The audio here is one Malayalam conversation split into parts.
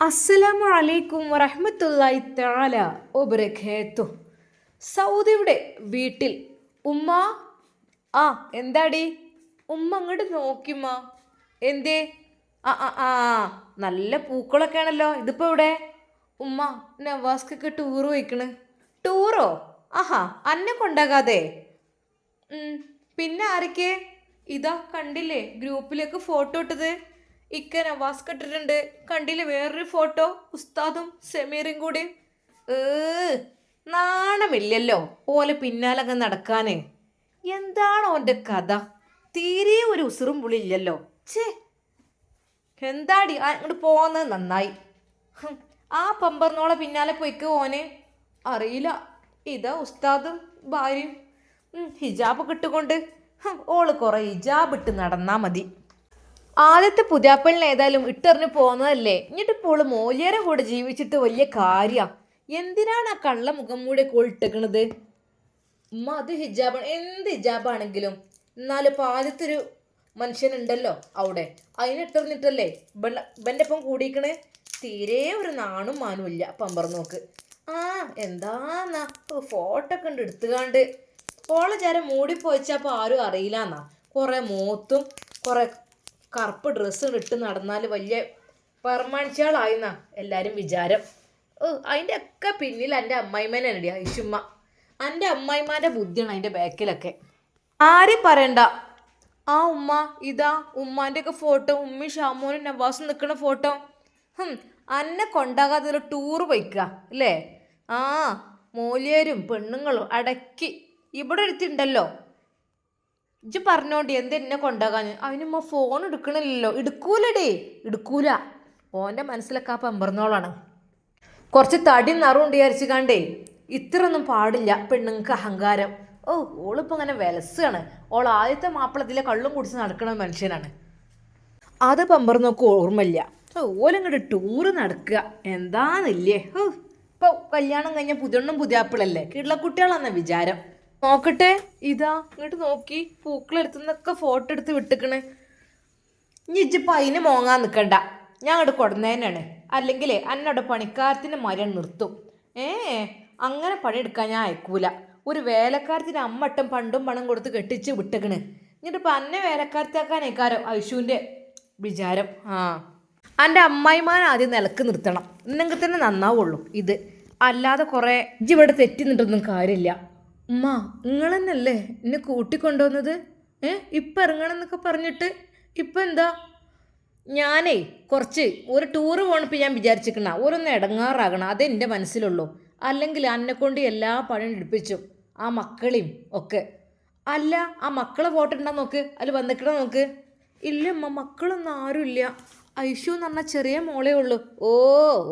അസ്സലാമു അലൈക്കും വറഹ്മത്തുള്ളാഹി തആല ഒബറകാത്തു സൗദിയുടെ വീട്ടിൽ ഉമ്മ ആ എന്താടി? ഉമ്മ അങ്ങോട്ട് നോക്കിമ്മ എന്തേ? ആ ആ ആ നല്ല പൂക്കളൊക്കെ ആണല്ലോ ഇതിപ്പോൾ ഇവിടെ ഉമ്മ നവാസ്ക്കൊക്കെ ടൂർ പോയിക്കണ്. ടൂറോ ആഹാ അന്നെ കൊണ്ടാകാതെ. പിന്നെ ആരൊക്കെ? ഇതാ കണ്ടില്ലേ ഗ്രൂപ്പിലേക്ക് ഫോട്ടോ ഇട്ടത്. ഇക്ക നവാസ് കെട്ടിട്ടുണ്ട്. കണ്ടില്ലേ വേറൊരു ഫോട്ടോ? ഉസ്താദും സമീറും കൂടി. ഏ നാണമില്ലല്ലോ ഓലെ പിന്നാലങ്ങ് നടക്കാന്. എന്താണ് ഓന്റെ കഥ? തീരെ ഒരു ഉസുറും പുളിയില്ലല്ലോ. ഛേ. എന്താടി അങ്ങോട്ട് പോകുന്നത് നന്നായി. ആ പമ്പറിനോളെ പിന്നാലെ പോയിക്ക് ഓന്. അറിയില്ല. ഇതാ ഉസ്താദും ഭാര്യയും. ഹിജാബ് ഇട്ടുകൊണ്ട്. ഹും, ഓൾ കുറെ ഹിജാബ് ഇട്ട് നടന്നാ മതി. ആദ്യത്തെ പുതിയാപ്പളിന് ഏതായാലും ഇട്ടെറിഞ്ഞ് പോകുന്നതല്ലേ എന്നിട്ട് ഇപ്പോൾ മോലിയരെ കൂടെ ജീവിച്ചിട്ട് വലിയ കാര്യ. എന്തിനാണ് ആ കള്ള മുഖം മൂടി കൊളിട്ടേക്കണത് ഉമ്മ അത് ഹിജാബ് എന്ത് ഹിജാബാണെങ്കിലും. എന്നാലും ഇപ്പൊ ആദ്യത്തെ ഒരു മനുഷ്യനുണ്ടല്ലോ അവിടെ. അതിനിട്ടെറിഞ്ഞിട്ടല്ലേ ഇവന്റെ ഒപ്പം കൂടിയിക്കണേ? തീരെ ഒരു നാണും മാനും ഇല്ല. പമ്പർ നോക്ക്. ആ എന്താന്നാ? ഫോട്ടോ ഒക്കെ ഉണ്ട് എടുത്തുകാണ്ട്. ഓളെ ചേരം മൂടിപ്പോയിച്ചപ്പോൾ ആരും അറിയില്ലെന്നാ. കുറേ മൂത്തും കുറേ കറുപ്പ് ഡ്രസ്സ് ഇട്ട് നടന്നാൽ വലിയ പെർമാണിച്ചാളായിന്നാ എല്ലാവരും വിചാരം. ഓ അതിന്റെ ഒക്കെ പിന്നിൽ എന്റെ അമ്മായിമ്മേനടി ഐഷുമ്മ എന്റെ അമ്മായിമാന്റെ ബുദ്ധിയാണ് അതിന്റെ ബാക്കിലൊക്കെ. ആരും പറയണ്ട. ആ ഉമ്മ ഇതാ ഉമ്മാന്റെ ഒക്കെ ഫോട്ടോ ഉമ്മി ഷാമോനും നവാസും നിൽക്കുന്ന ഫോട്ടോ. അന്നെ കൊണ്ടാകാതെ ഒരു ടൂറ് പോയിക്കുക അല്ലേ? ആ മൂല്യരും പെണ്ണുങ്ങളും അടക്കി. ഇവിടെ ഒരുത്തിണ്ടല്ലോ. ഇജ്ജ് പറഞ്ഞോണ്ടി എന്ത് എന്നെ കൊണ്ടാകാൻ അതിനുമ്മ ഫോൺ എടുക്കണില്ലല്ലോ. എടുക്കൂലടേ. എടുക്കൂല. ഓന്റെ മനസ്സിലൊക്കെ ആ പമ്പർന്നോളാണ്. കുറച്ച് തടി നറുണ്ട് വിചാരിച്ചു കണ്ടേ ഇത്രയൊന്നും പാടില്ല പെണ്ണുങ്ങൾക്ക് അഹങ്കാരം. ഓ ഓളിപ്പോൾ അങ്ങനെ വിലസാണ് ഓൾ ആദ്യത്തെ മാപ്പിളത്തിലെ കള്ളും കുടിച്ച് നടക്കുന്ന മനുഷ്യനാണ്. അത് പമ്പർന്നൊക്കെ ഓർമ്മയില്ല. ഓലങ്ങോട്ട് ടൂറ് നടക്കുക എന്താന്നില്ലേ? ഓ ഇപ്പോൾ കല്യാണം കഴിഞ്ഞ പുതിയണ്ണും പുതിയാപ്പിളല്ലേ? കിള്ളക്കുട്ടികളാന്ന വിചാരം. നോക്കട്ടെ. ഇതാ ഇങ്ങോട്ട് നോക്കി. പൂക്കളെടുത്തുനിന്നൊക്കെ ഫോട്ടോ എടുത്ത് വിട്ടുക്കണ്. ഇനി അതിന് മോങ്ങാൻ നിൽക്കണ്ട ഞാൻ അങ്ങോട്ട് കൊടുന്നേനാണ്. അല്ലെങ്കിൽ എന്നോട് പണിക്കാരത്തിന് മരം നിർത്തും. ഏ അങ്ങനെ പണിയെടുക്കാൻ ഞാൻ അയക്കൂല. ഒരു വേലക്കാരത്തിന് അമ്മട്ടം പണ്ടും പണം കൊടുത്ത് കെട്ടിച്ച് വിട്ടേക്കണ്. എന്നിട്ടിപ്പോൾ അന്നെ വേലക്കാരത്താക്കാനേക്കാരോ ഐഷുവിന്റെ വിചാരം. ആ. എന്റെ അമ്മായിമാൻ ആദ്യം നിലയ്ക്ക് നിർത്തണം. എന്നെങ്കിൽ തന്നെ നന്നാവുള്ളൂ ഇത്. അല്ലാതെ കുറേ ഇവിടെ തെറ്റി നിന്നിട്ടൊന്നും കാര്യമില്ല. ഉമ്മ നിങ്ങൾ തന്നെയല്ലേ എന്നെ കൂട്ടിക്കൊണ്ടുവന്നത്? ഏ ഇപ്പം ഇറങ്ങണം പറഞ്ഞിട്ട് ഇപ്പം എന്താ? ഞാനേ കുറച്ച് ഒരു ടൂറ് പോകണപ്പോൾ ഞാൻ വിചാരിച്ചിരിക്കണ ഓരോന്ന് ഇടങ്ങാറാകണം അതേ എന്റെ മനസ്സിലുള്ളൂ. അല്ലെങ്കിൽ അന്നെ കൊണ്ട് എല്ലാ പണിയും എടുപ്പിച്ചു ആ മക്കളെയും ഒക്കെ. അല്ല ആ മക്കളെ ഫോട്ടോ നോക്ക് അതിൽ വന്നിക്കണ നോക്ക്? ഇല്ല അമ്മ മക്കളൊന്നും ആരുമില്ല ഐഷു എന്ന് പറഞ്ഞാൽ ചെറിയ മോളേ ഉള്ളൂ. ഓ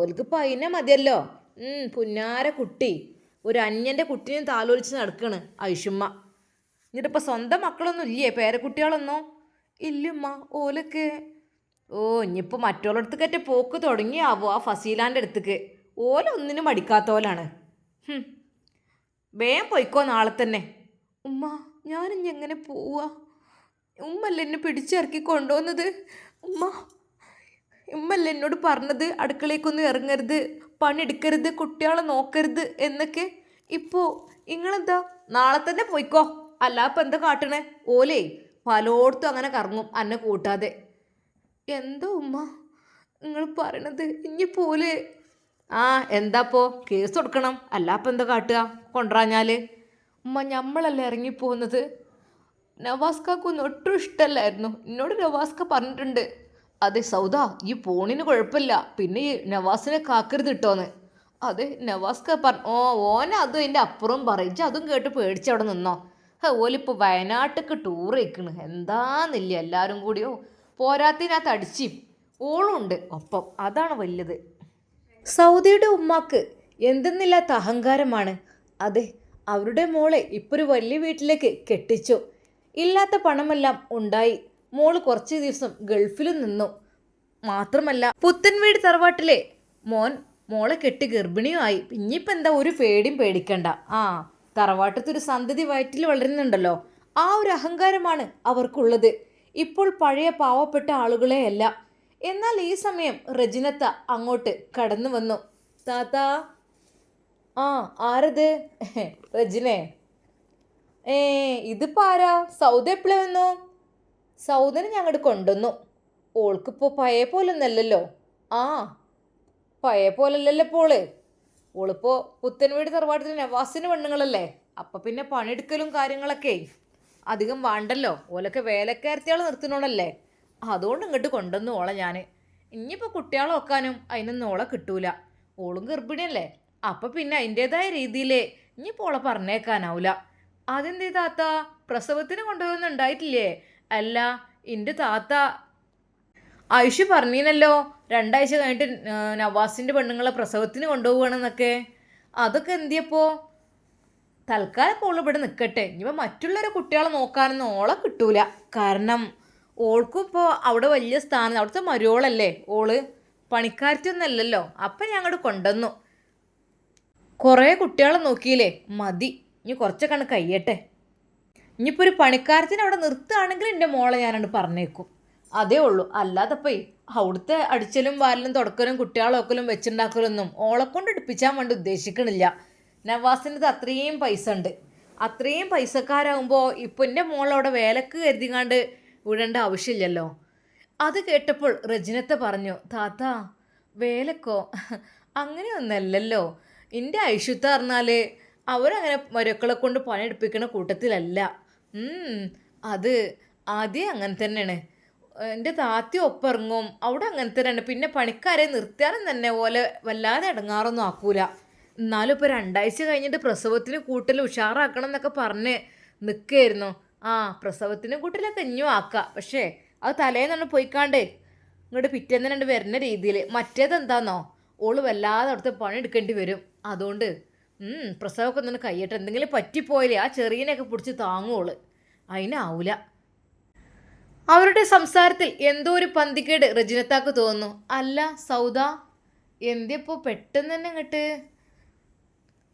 ഓൽക്ക് പൈന മതിയല്ലോ. പുന്നാര കുട്ടി. ഒരു അന്യന്റെ കുട്ടീനെ താലോലിച്ച് നടക്കണ് ഐഷുമ്മ. എന്നിട്ടിപ്പോൾ സ്വന്തം മക്കളൊന്നും ഇല്ലേ? പേരക്കുട്ടികളൊന്നും? ഇല്ലമ്മ ഓലൊക്കെ. ഓ ഇനിയിപ്പോൾ മറ്റുള്ളടത്തേക്കറ്റ പോക്ക് തുടങ്ങിയാവോ ആ ഫസീലാന്റെ അടുത്തേക്ക്? ഓല ഒന്നിനും മടിക്കാത്തോലാണ്. വേഗം പോയിക്കോ നാളെ തന്നെ. ഉമ്മ ഞാനിനി എങ്ങനെ പോവാ? ഉമ്മല്ല എന്നെ പിടിച്ചിറക്കി കൊണ്ടുവന്നത്? ഉമ്മ ഉമ്മല്ല എന്നോട് പറഞ്ഞത്? അടുക്കളയ്ക്കൊന്നും ഇറങ്ങരുത്. പണിയെടുക്കരുത് കുട്ടികളെ നോക്കരുത് എന്നൊക്കെ. ഇപ്പോൾ നിങ്ങളെന്താ? നാളെ തന്നെ പോയിക്കോ. അല്ലാപ്പം എന്താ കാട്ടണേ? ഓലേ പലോടത്തും അങ്ങനെ കറങ്ങും അന്നെ കൂട്ടാതെ. എന്തോ ഉമ്മ നിങ്ങൾ പറയണത്. ഇനി പോലെ ആ എന്താപ്പോ കേസ് കൊടുക്കണം. അല്ലാപ്പം എന്താ കാട്ടുക? കൊണ്ടുവരാഞ്ഞാൽ ഉമ്മ ഞമ്മളല്ലേ ഇറങ്ങിപ്പോകുന്നത്? നവാസ്കാക്കൊന്നും ഒട്ടും ഇഷ്ടമല്ലായിരുന്നു. എന്നോട് നവാസ്ക പറഞ്ഞിട്ടുണ്ട്. അതെ സൗദ ഈ പോണിന് കുഴപ്പമില്ല. പിന്നെ ഈ നവാസിനെ കാക്കരുത് കിട്ടോന്ന് അതെ നവാസ് പറഞ്ഞു ഓ ഓന അതും എന്റെ അപ്പുറം പറയിച്ച് അതും കേട്ട് പേടിച്ച് അവിടെ നിന്നോ. ഓലിപ്പോൾ വയനാട്ടിക്ക് ടൂർ വയ്ക്കണ് എന്താന്നില്ല എല്ലാവരും കൂടിയോ. പോരാത്തിനകത്ത് അടിച്ചും ഓളും ഉണ്ട്. ഒപ്പം അതാണ് വലുത് സൗദിയുടെ ഉമ്മാക്ക് എന്തെന്നില്ലാത്ത അഹങ്കാരമാണ്. അതെ അവരുടെ മോളെ ഇപ്പോൾ ഒരു വലിയ വീട്ടിലേക്ക് കെട്ടിച്ചു. ഇല്ലാത്ത പണമെല്ലാം ഉണ്ടായി. മോൾ കുറച്ച് ദിവസം ഗൾഫിൽ നിന്നു. മാത്രമല്ല പുത്തൻവീട് തറവാട്ടിലെ മോൻ മോളെ കെട്ടി ഗർഭിണിയുമായി. ഇനിയിപ്പോൾ എന്താ ഒരു പേടിയും പേടിക്കണ്ട. ആ തറവാട്ടത്തെ ഒരു സന്തതി വയറ്റിൽ വളരുന്നുണ്ടല്ലോ. ആ ഒരു അഹങ്കാരമാണ് അവർക്കുള്ളത്. ഇപ്പോൾ പഴയ പാവപ്പെട്ട ആളുകളെയല്ല. എന്നാൽ ഈ സമയം റജിനത്ത അങ്ങോട്ട് കടന്നു വന്നു. താത്ത ആ ആരത്? റജിനെ. ഏ ഇതിപ്പോ ആരാ? സൗദ വന്നു? സൗദനെ ഞങ്ങോട്ട് കൊണ്ടുവന്നു. ഓൾക്കിപ്പോൾ പഴയ പോലൊന്നല്ലല്ലോ. ആ പഴയ പോലല്ലല്ലോ പോൾ. ഓളിപ്പോൾ പുത്തൻ വീട് തറവാട്ടിൽ നവാസിന് പെണ്ണുങ്ങളല്ലേ? അപ്പം പിന്നെ പണിയെടുക്കലും കാര്യങ്ങളൊക്കെ. അധികം വേണ്ടല്ലോ. ഓലൊക്കെ വേലക്കാരത്തിയാൾ നിർത്തുന്നോളല്ലേ? അതുകൊണ്ട് ഇങ്ങോട്ട് കൊണ്ടുവന്നു ഓളെ ഞാൻ ഇനിയിപ്പോൾ കുട്ടികളെ നോക്കാനും അതിനൊന്നും ഓളെ കിട്ടൂല. ഓളും ഗർഭിണിയല്ലേ. അപ്പം പിന്നെ അതിന്റെതായ രീതിയിൽ ഇനിയിപ്പോൾ ഓളെ പറഞ്ഞേക്കാനാവൂല. അതെന്തേ താത്ത? പ്രസവത്തിന് കൊണ്ടുപോകുന്ന ഉണ്ടായിട്ടില്ലേ? അല്ല എന്റെ താത്ത. ആയുഷ് പറഞ്ഞീനല്ലോ രണ്ടാഴ്ച കഴിഞ്ഞിട്ട് നവാസിന്റെ പെണ്ണുങ്ങളെ പ്രസവത്തിന് കൊണ്ടുപോവുകയാണെന്നൊക്കെ. അതൊക്കെ എന്തിയപ്പോൾ തൽക്കാലം ഇപ്പോൾ ഇവിടെ നിൽക്കട്ടെ ഇനിയിപ്പോൾ മറ്റുള്ളവരെ കുട്ടികളെ നോക്കാനൊന്നും ഓളെ കിട്ടൂല. കാരണം ഓൾക്കും ഇപ്പോൾ അവിടെ വലിയ സ്ഥാനം അവിടുത്തെ മരുവോളല്ലേ ഓൾ? പണിക്കാരത്തൊന്നല്ലല്ലോ അപ്പം ഞാൻ അങ്ങോട്ട് കൊണ്ടുവന്നു. കുറേ കുട്ടികളെ നോക്കിയില്ലേ? മതി. ഇനി കുറച്ചൊക്കെ അങ്ങട് കഴിയട്ടെ. ഇനിയിപ്പോൾ ഒരു പണിക്കാരത്തിന് അവിടെ നിർത്തുകയാണെങ്കിൽ എന്റെ മോളെ ഞാനോട് പറഞ്ഞേക്കും. അതേ ഉള്ളൂ. അല്ലാതെ പോയി അവിടുത്തെ അടിച്ചലും വാരലും തുടക്കലും കുട്ടികളൊക്കലും ഓളെ കൊണ്ട് എടുപ്പിച്ചാൻ വേണ്ടി ഉദ്ദേശിക്കണില്ല. നവാസിന്റെ അത്രയും പൈസ ഉണ്ട്. അത്രയും പൈസക്കാരാകുമ്പോൾ ഇപ്പോൾ എന്റെ മോളവിടെ വേലക്ക് കരുതിങ്ങാണ്ട് വിടേണ്ട ആവശ്യമില്ലല്ലോ. അത് കേട്ടപ്പോൾ റജിനത്തെ പറഞ്ഞു താത്ത വേലക്കോ? അങ്ങനെയൊന്നല്ലല്ലോ. എന്റെ ഐഷുത്ത പറഞ്ഞാൽ അവരങ്ങനെ മരക്കളെ കൊണ്ട് പണിയെടുപ്പിക്കുന്ന കൂട്ടത്തിലല്ല. അത് ആദ്യം അങ്ങനെ തന്നെയാണ്. എന്റെ താത്തി ഒപ്പിറങ്ങും. അവിടെ അങ്ങനെ തന്നെയാണ്. പിന്നെ പണിക്കാരെ നിർത്തിയാലും തന്നെ പോലെ വല്ലാതെ ഇടങ്ങാറൊന്നും ആക്കൂല. എന്നാലും ഇപ്പോൾ രണ്ടാഴ്ച കഴിഞ്ഞിട്ട് പ്രസവത്തിന് കൂട്ടൽ ഉഷാറാക്കണം എന്നൊക്കെ പറഞ്ഞ് നിൽക്കുകയായിരുന്നു ആ പ്രസവത്തിന് കൂട്ടലൊക്കെ ഇനിയും ആക്കാം. പക്ഷേ അത് തലേന്നാണ് പോയിക്കാണ്ട് ഇങ്ങോട്ട് പിറ്റേന്ന് രണ്ട് വരുന്ന രീതിയിൽ മറ്റേത് എന്താന്നോ? ഓൾ വല്ലാതെ അവിടുത്തെ പണി എടുക്കേണ്ടി വരും. അതുകൊണ്ട് പ്രസവമൊക്കെ ഒന്ന് കയ്യട്ടെ. എന്തെങ്കിലും പറ്റിപ്പോയില്ലേ ആ ചെറിയനെയൊക്കെ പിടിച്ച് താങ്ങുവോൾ. അതിനാവൂല അവരുടെ സംസാരത്തിൽ എന്തോ ഒരു പന്തിക്കേട് റജിനത്താക്ക് തോന്നുന്നു. അല്ല സൗദ എന്തിപ്പോ പെട്ടെന്ന് തന്നെ ഇങ്ങട്ട്?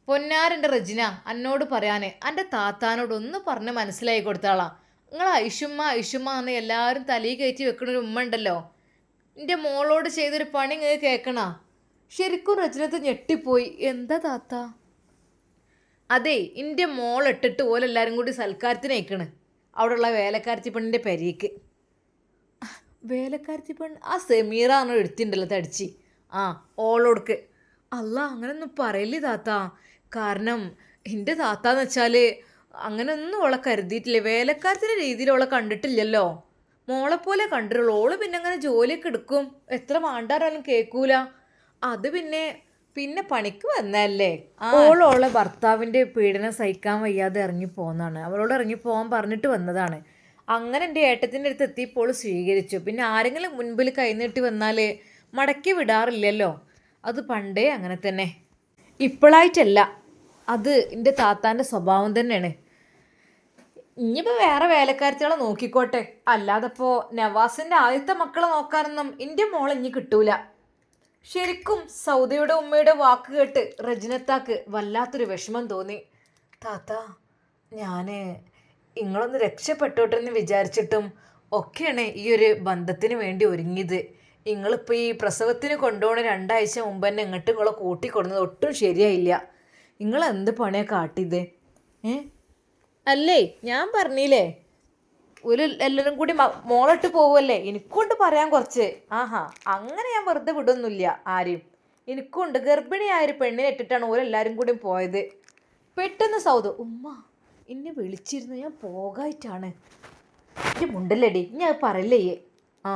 പൊന്നാരന്റെ റജിന എന്നോട് പറയാനേ. എന്റെ താത്താനോട് ഒന്ന് പറഞ്ഞ് മനസ്സിലായി കൊടുത്താളാ. നിങ്ങൾ ഐഷുമ്മ ഐഷുമ്മ എന്ന് എല്ലാവരും തലയിൽ കയറ്റി വെക്കണ ഒരു ഉമ്മ ഉണ്ടല്ലോ. എന്റെ മോളോട് ചെയ്തൊരു പണി ഇങ്ങനെ കേൾക്കണ ശരിക്കും റജിനത്ത് ഞെട്ടിപ്പോയി. എന്താ താത്ത? അതെ എന്റെ മോളിട്ടിട്ട് ഓലെല്ലാവരും കൂടി സൽക്കാരത്തിന് അയക്കണ്. അവിടെയുള്ള വേലക്കാരത്തി പെണ്ണിന്റെ പരിക്ക്. വേലക്കാരത്തി പെണ്ണ് ആ സെമീറ എന്ന് എടുത്തിട്ടുണ്ടല്ലോ തടിച്ച്. ആ ഓളോടുക്ക്. അല്ല അങ്ങനൊന്നും പറയല്ലേ താത്ത. കാരണം എന്റെ താത്താന്ന് വെച്ചാൽ അങ്ങനെയൊന്നും ഓളെ കരുതിയിട്ടില്ല. വേലക്കാരത്തിന്റെ രീതിയിൽ ഓളെ കണ്ടിട്ടില്ലല്ലോ. മോളെ പോലെ കണ്ടിട്ടുള്ളൂ. ഓൾ പിന്നെ അങ്ങനെ ജോലിയൊക്കെ എടുക്കും. എത്ര വാണ്ടാറാലും കേൾക്കൂല അത് പിന്നെ പിന്നെ പണിക്ക് വന്നല്ലേ ഓളോളെ ഭർത്താവിന്റെ പീഡനം സഹിക്കാൻ വയ്യാതെ ഇറങ്ങി പോന്നാണ്. അവളോട് ഇറങ്ങി പോകാൻ പറഞ്ഞിട്ട് വന്നതാണ്. അങ്ങനെ എന്റെ ഏട്ടത്തിന്റെ അടുത്ത് എത്തിയപ്പോൾ സ്വീകരിച്ചു. പിന്നെ ആരെങ്കിലും മുൻപിൽ കൈനീട്ടി വന്നാൽ മടക്കി വിടാറില്ലല്ലോ. അത് പണ്ടേ അങ്ങനെ തന്നെ. ഇപ്പോഴായിട്ടല്ല അത് എന്റെ താത്താന്റെ സ്വഭാവം തന്നെയാണ്. ഇനിയിപ്പോൾ വേറെ വേലക്കാരത്തികളെ നോക്കിക്കോട്ടെ. അല്ലാതപ്പോൾ നവാസിന്റെ ആദ്യത്തെ മക്കളെ നോക്കാനൊന്നും എന്റെ മോളെ ഇനി കിട്ടൂല. ശരിക്കും സൗദയുടെ ഉമ്മയുടെ വാക്ക് കേട്ട് റജിനത്താക്ക് വല്ലാത്തൊരു വിഷമം തോന്നി. താത്ത ഞാൻ നിങ്ങളൊന്ന് രക്ഷപ്പെട്ടോട്ടെ എന്ന് വിചാരിച്ചിട്ടും ഒക്കെയാണ് ഈ ഒരു ബന്ധത്തിന് വേണ്ടി ഒരുങ്ങിയത്. നിങ്ങളിപ്പോൾ ഈ പ്രസവത്തിന് കൊണ്ടുപോണ രണ്ടാഴ്ച മുമ്പ് തന്നെ ഇങ്ങോട്ട് നിങ്ങളെ കൂട്ടിക്കൊടുന്നത് ഒട്ടും ശരിയായില്ല. നിങ്ങൾ എന്ത് പണിയാണ് കാട്ടിയത്? ഏ? അല്ലേ ഞാൻ പറഞ്ഞില്ലേ ഒരു എല്ലാവരും കൂടി മോളിട്ട് പോവല്ലേ? എനിക്കൊണ്ട് പറയാൻ കുറച്ച്. ആഹാ അങ്ങനെ ഞാൻ വെറുതെ വിടൊന്നുമില്ല ആരെയും എനിക്കുണ്ട് ഗർഭിണിയായ ഒരു പെണ്ണിനെ ഇട്ടിട്ടാണ് ഓരെല്ലാരും കൂടി പോയത്. പെട്ടെന്ന് സൗദ ഉമ്മ എന്നെ വിളിച്ചിരുന്നു ഞാൻ പോകായിട്ടാണ്. എന്റെ മുണ്ടല്ലേടി ഞാൻ പറയല്ലേ ആ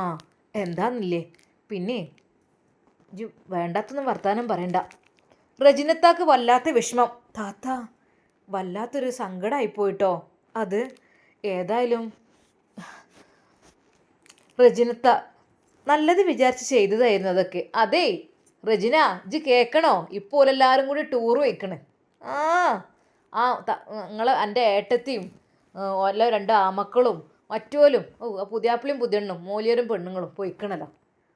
എന്താന്നില്ലേ? പിന്നെ വേണ്ടാത്തൊന്നും വർത്താനം പറയണ്ട. രജനത്താക്ക് വല്ലാത്ത വിഷമം. താത്ത വല്ലാത്തൊരു സങ്കടമായി പോയിട്ടോ അത് ഏതായാലും റജിനത്ത നല്ലത് വിചാരിച്ച് ചെയ്തതായിരുന്നു അതൊക്കെ. അതേ റജിന ഇജ് കേൾക്കണോ ഇപ്പോൾ എല്ലാവരും കൂടി ടൂർ വയ്ക്കണ് ആ ആ നിങ്ങൾ എന്റെ ഏട്ടത്തിയും ഓല രണ്ട് ആമക്കളും മറ്റോലും ഓ പുതിയാപ്പിളിയും പുതിയണ്ണും മൂലിയരും പെണ്ണുങ്ങളും പോയിക്കണല്ലോ.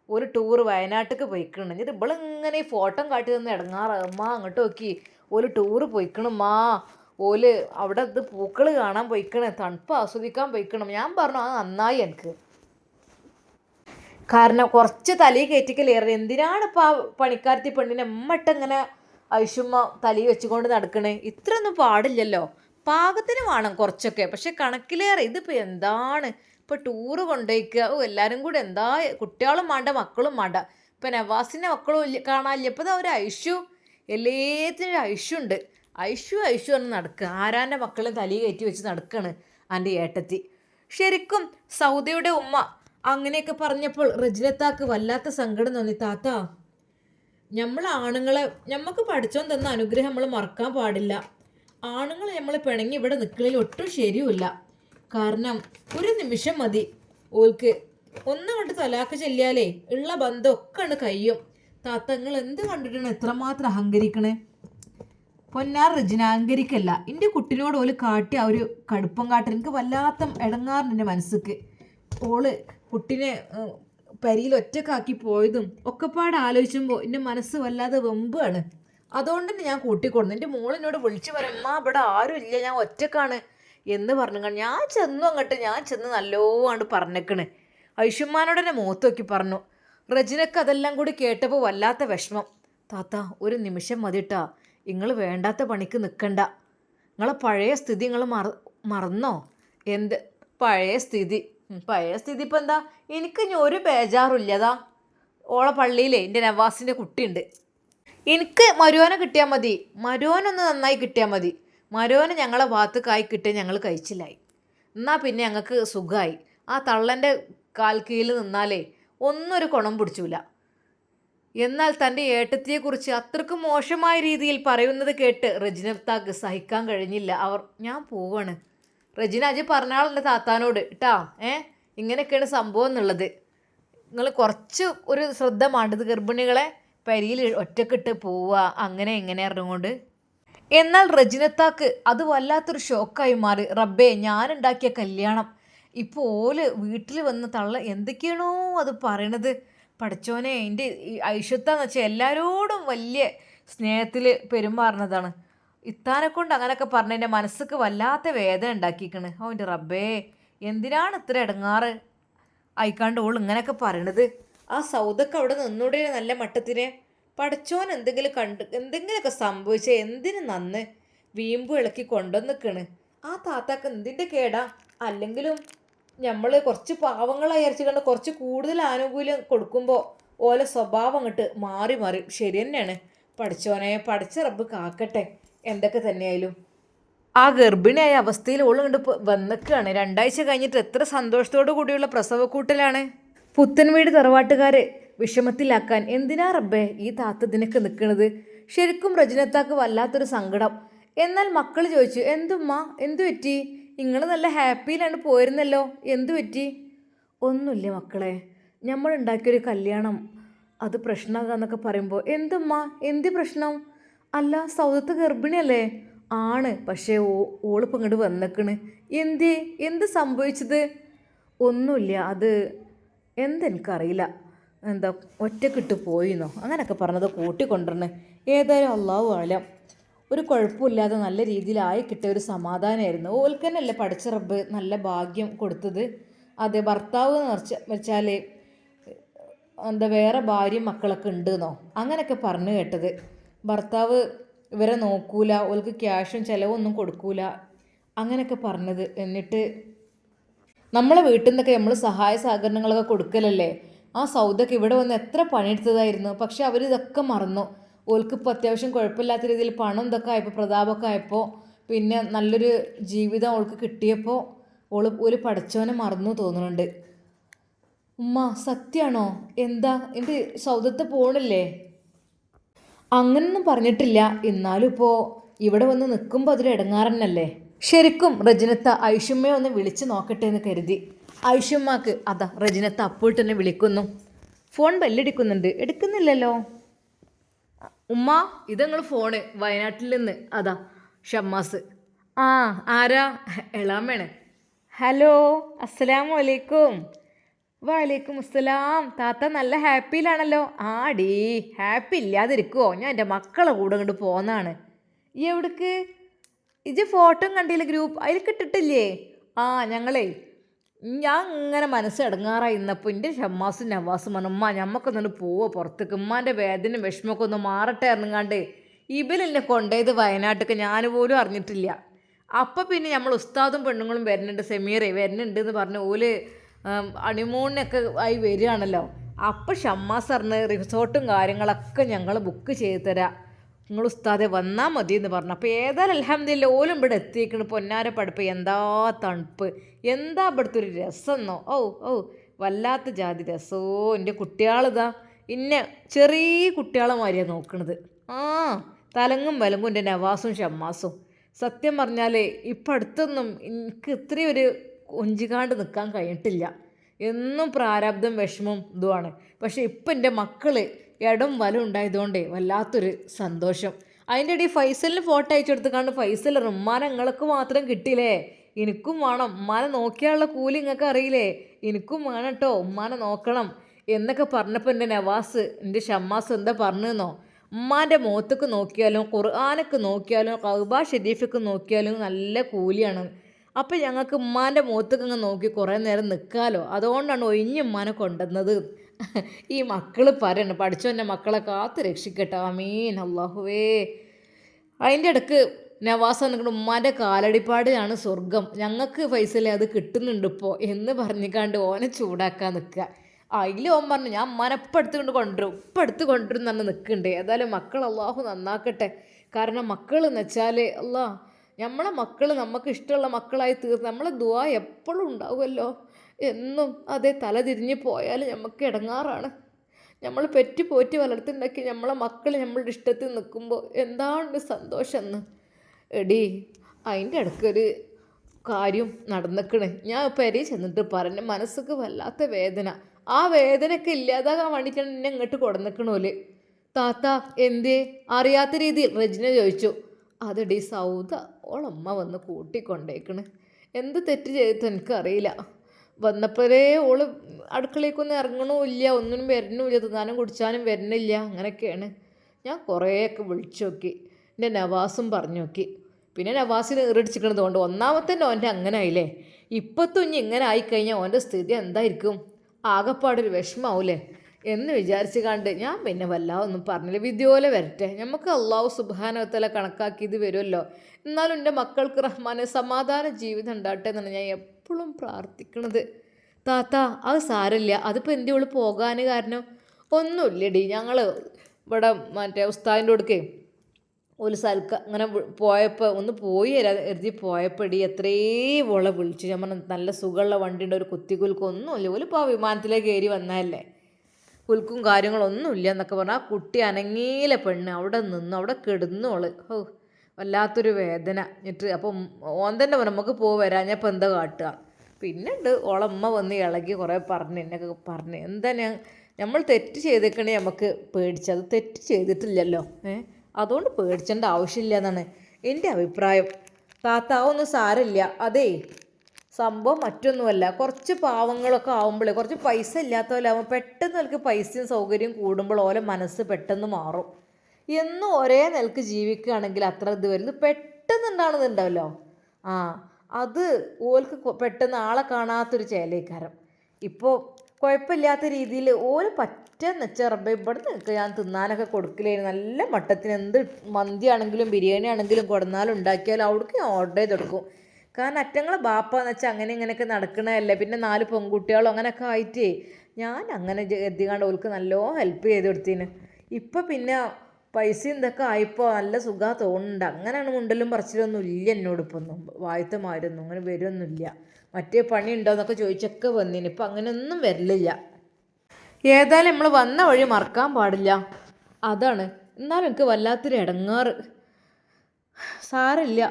ഒരു ടൂർ വയനാട്ടിലേക്ക് പോയിക്കണം. എന്നിട്ട് ഇവളിങ്ങനെ ഈ ഫോട്ടോ കാട്ടി തന്ന് ഇടങ്ങാറ്. അങ്ങോട്ട് നോക്കി. ഒരു ടൂർ പോയിക്കണം മാ ഓൽ അവിടെ ഇത് പൂക്കൾ കാണാൻ പോയിക്കണേ തണുപ്പ് ആസ്വദിക്കാൻ പോയിക്കണം. ഞാൻ പറഞ്ഞു അത് നന്നായി എനിക്ക്. കാരണം കുറച്ച് തലയിൽ കയറ്റിക്കലേറെ എന്തിനാണ് ഇപ്പോൾ ആ പണിക്കാരത്തി പെണ്ണിനെ അമ്മട്ട് ഇങ്ങനെ ഐഷുമ്മ തലയിൽ വെച്ചുകൊണ്ട് നടക്കണേ? ഇത്രയൊന്നും പാടില്ലല്ലോ. പാകത്തിന് വേണം കുറച്ചൊക്കെ. പക്ഷെ കണക്കിലേറെ ഇതിപ്പോൾ എന്താണ്? ഇപ്പോൾ ടൂറ് കൊണ്ടുപോയിക്കുക. ഓ എല്ലാവരും കൂടെ എന്താ കുട്ടികളും വേണ്ട മക്കളും വേണ്ട. ഇപ്പം നവാസിന്റെ മക്കളും ഇല്ല കാണാനില്ല. ഇപ്പം ഒരു ഐഷു. എല്ലാത്തിനും ഒരു ഐഷു ഐഷു എന്ന് നടക്കുക ആരാന്റെ മക്കളും തലയിൽ കയറ്റി വെച്ച് നടക്കുകയാണ് എന്റെ ഏട്ടത്തി? ശരിക്കും സൗദിയുടെ ഉമ്മ അങ്ങനെയൊക്കെ പറഞ്ഞപ്പോൾ റജിനത്താക്ക് വല്ലാത്ത സങ്കടം തോന്നി. താത്ത നമ്മൾ ആണുങ്ങളെ നമുക്ക് പഠിച്ചോൻ തന്ന അനുഗ്രഹം നമ്മൾ മറക്കാൻ പാടില്ല. ആണുങ്ങളെ നമ്മൾ പിണങ്ങി ഇവിടെ നിൽക്കലിൽ ഒട്ടും ശരിയുമില്ല. കാരണം ഒരു നിമിഷം മതി. ഓൽക്ക് ഒന്നും കൊണ്ട് തലാക്ക് ചെല്ലിയാലേ ഉള്ള ബന്ധമൊക്കെ ആണ് കയ്യും താത്തങ്ങൾ എന്ത് കണ്ടിട്ടാണ് എത്രമാത്രം അഹങ്കരിക്കണേ? പൊന്നാർ റജിന അഹങ്കരിക്കല്ല. എന്റെ കുട്ടിനോട് ഓൽ കാട്ടി ആ ഒരു കടുപ്പം കാട്ടൽ എനിക്ക് വല്ലാത്ത ഇടങ്ങാറുണ്ട് എന്റെ മനസ്സിക്ക്. ഓൾ കുട്ടിനെ പരിയിൽ ഒറ്റക്കാക്കി പോയതും ഒക്കെപ്പാട് ആലോചിക്കുമ്പോൾ എന്റെ മനസ്സ് വല്ലാതെ വെമ്പാണ്. അതുകൊണ്ട് തന്നെ ഞാൻ കൂട്ടിക്കൊടുന്നു. എന്റെ മോളിനോട് വിളിച്ചു പറയാം അമ്മ ഇവിടെ ആരും ഇല്ല ഞാൻ ഒറ്റക്കാണ്. എന്ന് പറഞ്ഞു. ഞാൻ ചെന്നു അങ്ങോട്ട് ഞാൻ ചെന്ന് നല്ലോണ്ട് പറഞ്ഞേക്കണ്. ഐഷുമാനോട് തന്നെ മുഖത്ത് നോക്കി പറഞ്ഞു. റജിനക്ക് അതെല്ലാം കൂടി കേട്ടപ്പോൾ വല്ലാത്ത വിഷമം. താത്ത ഒരു നിമിഷം മതിട്ടാ. നിങ്ങൾ വേണ്ടാത്ത പണിക്ക് നിൽക്കണ്ട നിങ്ങളെ പഴയ സ്ഥിതി നിങ്ങൾ മറ മറന്നോ? എന്ത്? പഴയ സ്ഥിതി. പഴയ സ്ഥിതി ഇപ്പം എന്താ? എനിക്ക് ഇനി ഒരു ബേജാറില്ലതാ. ഓളെ പള്ളിയിലെ എന്റെ നവാസിന്റെ കുട്ടിയുണ്ട്. എനിക്ക് മരുവനെ കിട്ടിയാൽ മതി. മരുവനൊന്ന് നന്നായി കിട്ടിയാൽ മതി. മരുവന് ഞങ്ങളെ ഭാഗത്തേക്കായി കിട്ടിയ ഞങ്ങൾ കഴിച്ചില്ലായി. എന്നാൽ പിന്നെ ഞങ്ങൾക്ക് സുഖമായി ആ തള്ളന്റെ കാൽ കീഴിൽ നിന്നാലേ ഒന്നൊരു കുണം പിടിച്ചില്ല എന്നാൽ തന്റെ ഏട്ടത്തിയെക്കുറിച്ച് അത്രയ്ക്ക് മോശമായ രീതിയിൽ പറയുന്നത് കേട്ട് റജിനത്താക്ക് സഹിക്കാൻ കഴിഞ്ഞില്ല. അവർ ഞാൻ പോവാണ്. റജിന അജി പറഞ്ഞാളുണ്ട് താത്താനോട്? കേട്ടാ ഏ? ഇങ്ങനെയൊക്കെയാണ് സംഭവം എന്നുള്ളത്. നിങ്ങൾ കുറച്ച് ഒരു ശ്രദ്ധ വേണ്ടത് ഗർഭിണികളെ പരിയിൽ ഒറ്റക്കിട്ട് പോവുക അങ്ങനെ എങ്ങനെ അറിഞ്ഞുകൊണ്ട്. എന്നാൽ റജിനത്താക്ക് അത് വല്ലാത്തൊരു ഷോക്കായി മാറി. റബ്ബേ ഞാനുണ്ടാക്കിയ കല്യാണം. ഇപ്പോൾ ഓൽ വീട്ടിൽ വന്ന തള്ള എന്തൊക്കെയാണോ അത് പറയണത്? പഠിച്ചോനെ എന്റെ ഐശ്വത്താന്ന് വെച്ചാൽ എല്ലാവരോടും വലിയ സ്നേഹത്തിൽ പെരുമാറുന്നതാണ് ഇത്താനെ കൊണ്ട് അങ്ങനെയൊക്കെ പറഞ്ഞ എന്റെ മനസ്സിക്ക് വല്ലാത്ത വേദന ഉണ്ടാക്കിക്കണ്. അവന്റെ റബ്ബേ എന്തിനാണ് ഇത്ര ഇടങ്ങാറ്? അയക്കാണ്ട് ഓൾ ഇങ്ങനെയൊക്കെ പറയണത്. ആ സൗദക്ക് അവിടെ നിന്നൂടെ നല്ല മട്ടത്തിന്? പഠിച്ചോൻ എന്തെങ്കിലും കണ്ട് എന്തെങ്കിലുമൊക്കെ സംഭവിച്ച എന്തിനു നന്ന് വീമ്പ് ഇളക്കി കൊണ്ടുവന്നിക്കണ്? ആ താത്താക്ക് എന്തിന്റെ കേടാ? അല്ലെങ്കിലും നമ്മൾ കുറച്ച് പാവങ്ങളായി വിചാരിച്ചു കണ്ട് കുറച്ച് കൂടുതൽ ആനുകൂല്യം കൊടുക്കുമ്പോൾ ഓലെ സ്വഭാവം അങ്ങോട്ട് മാറി മാറി. ശരി തന്നെയാണ്. പഠിച്ചോനെ പഠിച്ച റബ്ബ് കാക്കട്ടെ. എന്തൊക്കെ തന്നെയായാലും. ആ ഗർഭിണിയായ അവസ്ഥയിൽ ഓൾ കണ്ട് വന്നിക്കാണ്. രണ്ടാഴ്ച കഴിഞ്ഞിട്ട് എത്ര സന്തോഷത്തോടു കൂടിയുള്ള പ്രസവക്കൂട്ടലാണ്. പുത്തൻ വീട് തറവാട്ടുകാരെ വിഷമത്തിലാക്കാൻ എന്തിനാ റബ്ബേ ഈ താത്ത ഇതിനൊക്കെ നിൽക്കുന്നത് ശരിക്കും രജനത്താക്ക് വല്ലാത്തൊരു സങ്കടം. എന്നാൽ മക്കൾ ചോദിച്ചു എന്തുമ്മ? എന്തു പറ്റി? നിങ്ങൾ നല്ല ഹാപ്പിയിലാണ് പോയിരുന്നല്ലോ. എന്തു പറ്റി? ഒന്നുമില്ല മക്കളെ. നമ്മൾ ഉണ്ടാക്കിയൊരു കല്യാണം. അത് പ്രശ്നമാകാന്നൊക്കെ പറയുമ്പോൾ എന്തുമ്മ? എന്ത് പ്രശ്നം? അല്ല സൗദത്ത് ഗർഭിണിയല്ലേ? ആണ്. പക്ഷേ ഓ ഓളിപ്പം ഇങ്ങോട്ട് വന്നേക്കണ്. എന്തേ? എന്ത് സംഭവിച്ചത്? ഒന്നുമില്ല അത് എന്തെനിക്കറിയില്ല. എന്താ ഒറ്റക്കിട്ട് പോയിന്നോ? അങ്ങനെയൊക്കെ പറഞ്ഞത് കൂട്ടിക്കൊണ്ടിരുന്നു ഏതായാലും അള്ളാഹു ആലം. ഒരു കുഴപ്പമില്ലാതെ നല്ല രീതിയിലായി കിട്ടിയ ഒരു സമാധാനമായിരുന്നു ഓൽക്കനല്ലേ പഠിച്ച റബ്ബ് നല്ല ഭാഗ്യം കൊടുത്തത്? അതെ ഭർത്താവ് എന്ന് വെച്ച വെച്ചാൽ എന്താ വേറെ ഭാര്യയും മക്കളൊക്കെ ഉണ്ടെന്നോ അങ്ങനെയൊക്കെ പറഞ്ഞു കേട്ടത്. ഭർത്താവ് ഇവരെ നോക്കൂല ഓൾക്ക് ക്യാഷും ചിലവൊന്നും കൊടുക്കൂല അങ്ങനെയൊക്കെ പറഞ്ഞത്. എന്നിട്ട് നമ്മളെ വീട്ടിൽ നിന്നൊക്കെ നമ്മൾ സഹായ സഹകരണങ്ങളൊക്കെ കൊടുക്കലല്ലേ? ആ സൗദൊക്കെ ഇവിടെ വന്ന് എത്ര പണിയെടുത്തതായിരുന്നു. പക്ഷെ അവർ ഇതൊക്കെ മറന്നു. ഓൾക്ക് ഇപ്പോൾ അത്യാവശ്യം കുഴപ്പമില്ലാത്ത രീതിയിൽ പണം ഇതൊക്കെ ആയപ്പോൾ പ്രതാപമൊക്കെ ആയപ്പോൾ പിന്നെ നല്ലൊരു ജീവിതം ഓൾക്ക് കിട്ടിയപ്പോൾ ഓൾ ഒരു പഠിച്ചവനെ മറന്നു തോന്നുന്നുണ്ട്. ഉമ്മ സത്യമാണോ എന്താ? എന്റെ സൗദത്ത് പോണില്ലേ? അങ്ങനൊന്നും പറഞ്ഞിട്ടില്ല. എന്നാലും ഇപ്പോൾ ഇവിടെ വന്ന് നിൽക്കുമ്പോൾ അതൊരു ഇടങ്ങാറന്നല്ലേ? ശരിക്കും റജിനത്ത ഐഷുമ്മയെ ഒന്ന് വിളിച്ചു നോക്കട്ടെ എന്ന് കരുതി. ഐഷുമ്മക്ക് അതാ റജിനത്ത അപ്പോൾ തന്നെ വിളിക്കുന്നു. ഫോൺ ബെല്ലടിക്കുന്നുണ്ട്. എടുക്കുന്നില്ലല്ലോ. ഉമ്മ ഇത് നിങ്ങൾ ഫോണ്. വയനാട്ടിൽ നിന്ന്. അതാ ഷമ്മാസ്. ആ ആരാ? എളാമേണ് ഹലോ അസ്സലാമു അലൈക്കും. വലൈക്കും അസ്സലാം. താത്ത നല്ല ഹാപ്പിയിലാണല്ലോ. ആടീ ഹാപ്പി ഇല്ലാതിരിക്കുവോ? ഞാൻ എന്റെ മക്കളെ കൂടെ ഇങ്ങോട്ട് പോന്നാണ്. എവിടേക്ക്? ഇജ് ഫോട്ടോ കണ്ടില്ല ഗ്രൂപ്പ്? അതിൽ കിട്ടിട്ടില്ലേ? ആ ഞങ്ങളേ. ഞാൻ ഇങ്ങനെ മനസ്സ് ഇടങ്ങാറായി ഇന്നപ്പോൾ എന്റെ ഷമ്മാസും നവാസും പറഞ്ഞു ഉമ്മ ഞമ്മക്കൊന്നു പോവോ പുറത്തേക്ക്. ഉമ്മാന്റെ വേദനയും വിഷമമൊക്കെ ഒന്ന് മാറട്ടെ ഇറങ്ങാണ്ട് ഇബിലെന്നെ കൊണ്ടുപോയത് വയനാട്ടിലേക്ക് ഞാൻ പോലും അറിഞ്ഞിട്ടില്ല. അപ്പം പിന്നെ നമ്മൾ ഉസ്താദും പെണ്ണുങ്ങളും വരുന്നുണ്ട് സെമീറെ. വരുന്നുണ്ട് എന്ന് പറഞ്ഞ് ഓൽ അണിമൂണിനൊക്കെ ആയി വരികയാണല്ലോ. അപ്പം ഷമ്മാ സാറിന് റിസോർട്ടും കാര്യങ്ങളൊക്കെ ഞങ്ങൾ ബുക്ക് ചെയ്ത് തരാം. നിങ്ങൾ ഉസ്താദെ വന്നാൽ മതി എന്ന് പറഞ്ഞു. അപ്പോൾ ഏതായാലും അലഹമ്മദില്ല ഓലും ഇവിടെ എത്തിയിരിക്കണം പൊന്നാര പഠിപ്പ് എന്താ തണുപ്പ് എന്താ ഇവിടുത്തെ ഒരു രസമെന്നോ ഓ ഓ വല്ലാത്ത ജാതി രസോ. എന്റെ കുട്ടികളിതാ ഇന്നെ ചെറിയ കുട്ടികളെ മാതിരിയാണ് നോക്കണത്. ആ തലങ്ങും വലങ്ങും എന്റെ നവാസും ഷമ്മാസും. സത്യം പറഞ്ഞാൽ ഇപ്പം അടുത്തൊന്നും എനിക്ക് ഇത്രയും ഒരു കൊഞ്ചിക്കാണ്ട് നിൽക്കാൻ കഴിഞ്ഞിട്ടില്ല. എന്നും പ്രാരാബ്ദം വിഷമം ഇതുമാണ് പക്ഷേ ഇപ്പം എന്റെ മക്കൾ ഇടം വല ഉണ്ടായതുകൊണ്ടേ വല്ലാത്തൊരു സന്തോഷം. അതിന്റെ ഇടയിൽ ഫൈസലിന് ഫോട്ടോ അയച്ചെടുത്തുകൊണ്ട് ഫൈസൽ നിങ്ങൾക്ക് മാത്രം കിട്ടിയില്ലേ? എനിക്കും വേണം. ഉമ്മാനെ നോക്കിയാലുള്ള കൂലി നിങ്ങൾക്ക് അറിയില്ലേ? എനിക്കും വേണം കേട്ടോ ഉമ്മാനെ നോക്കണം എന്നൊക്കെ പറഞ്ഞപ്പോൾ എന്റെ നവാസ് എന്റെ ഷമ്മാസ് എന്താ പറഞ്ഞെന്നോ ഉമ്മാന്റെ മുഖത്തേക്ക് നോക്കിയാലും ഖുർആാനൊക്കെ നോക്കിയാലും കൗബ ഷെരീഫൊക്കെ നോക്കിയാലും നല്ല കൂലിയാണ്. അപ്പം ഞങ്ങൾക്ക് ഉമ്മാന്റെ മുഖത്തേക്കങ്ങ് നോക്കി കുറേ നേരം നിൽക്കാമല്ലോ അതുകൊണ്ടാണ് ഒഴിഞ്ഞ് ഉമ്മാനെ കൊണ്ടുവന്നത്. ഈ മക്കൾ പറയണം പഠിച്ചവന്റെ മക്കളെ കാത്ത് രക്ഷിക്കട്ടെ. അമീൻ അള്ളാഹുവേ അതിന്റെ ഇടയ്ക്ക് നവാസ് നിങ്ങളുടെ ഉമ്മാന്റെ കാലടിപ്പാടിലാണ് സ്വർഗം. ഞങ്ങൾക്ക് ഫൈസലെ അത് കിട്ടുന്നുണ്ട് ഇപ്പോൾ എന്ന് പറഞ്ഞിക്കാണ്ട് ഓനെ ചൂടാക്കാൻ നിൽക്കുക. അതിൽ ഓൻ പറഞ്ഞു ഞാൻ ഉമ്മാനെ ഇപ്പം എടുത്തുകൊണ്ട് കൊണ്ടുവരും. ഇപ്പം എടുത്ത് കൊണ്ടുവരും എന്ന് പറഞ്ഞ് നിൽക്കുന്നുണ്ട് ഏതായാലും മക്കൾ അള്ളാഹു നന്നാക്കട്ടെ. കാരണം മക്കൾ എന്ന് വെച്ചാൽ അല്ലാ നമ്മളെ മക്കൾ നമുക്ക് ഇഷ്ടമുള്ള മക്കളായി തീർന്ന് നമ്മളെ ദുആ എപ്പോഴും ഉണ്ടാവുമല്ലോ. എന്നും അതേ തല തിരിഞ്ഞ് പോയാൽ നമുക്ക് ഇടങ്ങാറാണ്. നമ്മൾ പെറ്റി പോറ്റി വളർത്തുണ്ടാക്കി നമ്മളെ മക്കൾ നമ്മളുടെ ഇഷ്ടത്തിൽ നിൽക്കുമ്പോൾ എന്താണ് സന്തോഷം എന്ന് എടി അതിന്റെ ഇടയ്ക്കൊരു കാര്യം നടന്നിക്കണ്. ഞാൻ പെരി ചെന്നിട്ട് പറഞ്ഞ മനസ്സുക്ക് വല്ലാത്ത വേദന. ആ വേദനയൊക്കെ ഇല്ലാതാകാൻ വേണ്ടിയിട്ടാണ് എന്നെ ഇങ്ങോട്ട് കൊടുന്നിക്കണോൽ. താത്ത എന്തേ അറിയാത്ത രീതിയിൽ രജന ചോദിച്ചു. അതെടി സൗദ ഓളമ്മ വന്ന് കൂട്ടിക്കൊണ്ടേക്കണ്. എന്ത് തെറ്റ് ചെയ്തിട്ട് എനിക്കറിയില്ല. വന്നപ്പോഴേ ഓൾ അടുക്കളയ്ക്കൊന്നും ഇറങ്ങണമില്ല ഒന്നിനും വരണമില്ല തിന്നാനും കുടിച്ചാനും വരണില്ല അങ്ങനെയൊക്കെയാണ്. ഞാൻ കുറേയൊക്കെ വിളിച്ചു നോക്കി. എന്റെ നവാസും പറഞ്ഞു നോക്കി. പിന്നെ നവാസിന് ഈറടിച്ചിക്കണത് കൊണ്ട് ഒന്നാമത്തെ ഓന്റെ അങ്ങനെ ആയില്ലേ ഇപ്പത്തും ഇനി ഇങ്ങനെ ആയിക്കഴിഞ്ഞാൽ ഓന്റെ സ്ഥിതി എന്തായിരിക്കും? ആകെപ്പാടൊരു വിഷമാവൂലേ? എന്ന് വിചാരിച്ച് കണ്ട് ഞാൻ പിന്നെ വല്ലാതൊന്നും പറഞ്ഞില്ല. വിദ്യോലെ വരട്ടെ. നമുക്ക് അള്ളാഹു സുബാനവത്തല കണക്കാക്കി ഇത് വരുമല്ലോ. എന്നാലും എന്റെ മക്കൾക്ക് റഹ്മാന് സമാധാന ജീവിതം ഉണ്ടാകട്ടെ എന്നാണ് ഞാൻ എപ്പോഴും പ്രാർത്ഥിക്കണത്. താത്ത അത് സാരമില്ല. അതിപ്പോൾ എന്റെ ഉള്ളിൽ പോകാൻ കാരണം? ഒന്നുമില്ലടി. ഞങ്ങൾ ഇവിടെ മറ്റേ ഉസ്താദിന്റെ കൊടുക്കേ ഒരു സൽക്ക അങ്ങനെ പോയപ്പോൾ ഒന്ന് പോയി എഴുതി പോയപ്പോടി എത്രേ ഓളെ വിളിച്ചു. ഞാൻ പറഞ്ഞു നല്ല സുഖമുള്ള വണ്ടിയുടെ ഒരു കുത്തിക്കുലുക്കും ഒരു ഇപ്പോൾ വിമാനത്തിലേക്ക് കയറി വന്നതല്ലേ? കുലുക്കും കാര്യങ്ങളൊന്നുമില്ല എന്നൊക്കെ പറഞ്ഞാൽ ആ കുട്ടി അനങ്ങിയിലെ പെണ്ണ് അവിടെ നിന്ന് അവിടെ കിടന്നോൾ ഓ വല്ലാത്തൊരു വേദന. എന്നിട്ട് അപ്പം ഓൻ തന്നെ പറഞ്ഞു നമുക്ക് പോ വരാഞ്ഞപ്പോൾ എന്താ കാട്ടുക? പിന്നെ ഉണ്ട് ഓളമ്മ വന്ന് ഇളകി കുറേ പറഞ്ഞു എന്നൊക്കെ പറഞ്ഞു. എന്താ ഞാൻ നമ്മൾ തെറ്റ് ചെയ്തേക്കണേ നമുക്ക് പേടിച്ചത് തെറ്റ് ചെയ്തിട്ടില്ലല്ലോ. ഏ അതുകൊണ്ട് പേടിച്ചേണ്ട ആവശ്യമില്ല എന്നാണ് എന്റെ അഭിപ്രായം. താത്താവൊന്നും സാരമില്ല. അതേ സംഭവം മറ്റൊന്നുമല്ല. കുറച്ച് പാവങ്ങളൊക്കെ ആവുമ്പോഴേ കുറച്ച് പൈസ ഇല്ലാത്തവരാകുമ്പോൾ പെട്ടെന്ന് നിനക്ക് പൈസയും സൗകര്യം കൂടുമ്പോൾ ഓലെ മനസ്സ് പെട്ടെന്ന് മാറും. എന്നും ഒരേ നിലയ്ക്ക് ജീവിക്കുകയാണെങ്കിൽ അത്ര ഇത് വരുന്നത് പെട്ടെന്ന് ഉണ്ടാകുന്നുണ്ടാവല്ലോ ആ അത് ഓൽക്ക് പെട്ടെന്ന് ആളെ കാണാത്തൊരു ചേലേക്കാരം. ഇപ്പോൾ കുഴപ്പമില്ലാത്ത രീതിയിൽ ഓൽ പറ്റുന്ന വെച്ചാൽ ഇവിടുന്ന് ഇവിടെ നിൽക്കുക ഞാൻ തിന്നാനൊക്കെ കൊടുക്കലായിരുന്നു. നല്ല മട്ടത്തിന് എന്ത് മന്തി ആണെങ്കിലും ബിരിയാണി ആണെങ്കിലും കൊടുന്നാലും ഉണ്ടാക്കിയാലും അവിടേക്ക് ഓർഡർ ചെയ്ത് കൊടുക്കും. കാരണം അറ്റങ്ങളെ ബാപ്പ എന്ന് വെച്ചാൽ അങ്ങനെ ഇങ്ങനെയൊക്കെ നടക്കണതല്ലേ. പിന്നെ നാല് പെൺകുട്ടികളും അങ്ങനെയൊക്കെ ആയിട്ടേ ഞാൻ അങ്ങനെ എത്തിക്കാണ്ട് ഓൾക്ക് നല്ലോ ഹെൽപ്പ് ചെയ്ത് കൊടുത്തിന്. ഇപ്പം പിന്നെ പൈസ എന്തൊക്കെ ആയപ്പോൾ നല്ല സുഖമാണ് തോന്നുന്നുണ്ട്. അങ്ങനെയാണ് മുണ്ടലും പറച്ചിലൊന്നും ഇല്ല എന്നോട് ഇപ്പം ഒന്നും. വായത്തമായിരുന്നു അങ്ങനെ വരുമൊന്നുമില്ല മറ്റേ പണി ഉണ്ടോ എന്നൊക്കെ ചോദിച്ചൊക്കെ വന്നിന്. ഇപ്പം അങ്ങനെയൊന്നും വരലില്ല. ഏതായാലും നമ്മൾ വന്ന വഴി മറക്കാൻ പാടില്ല. അതാണ്. എന്നാലും എനിക്ക് വല്ലാത്തൊരു ഇടങ്ങാറ് സാരമില്ല.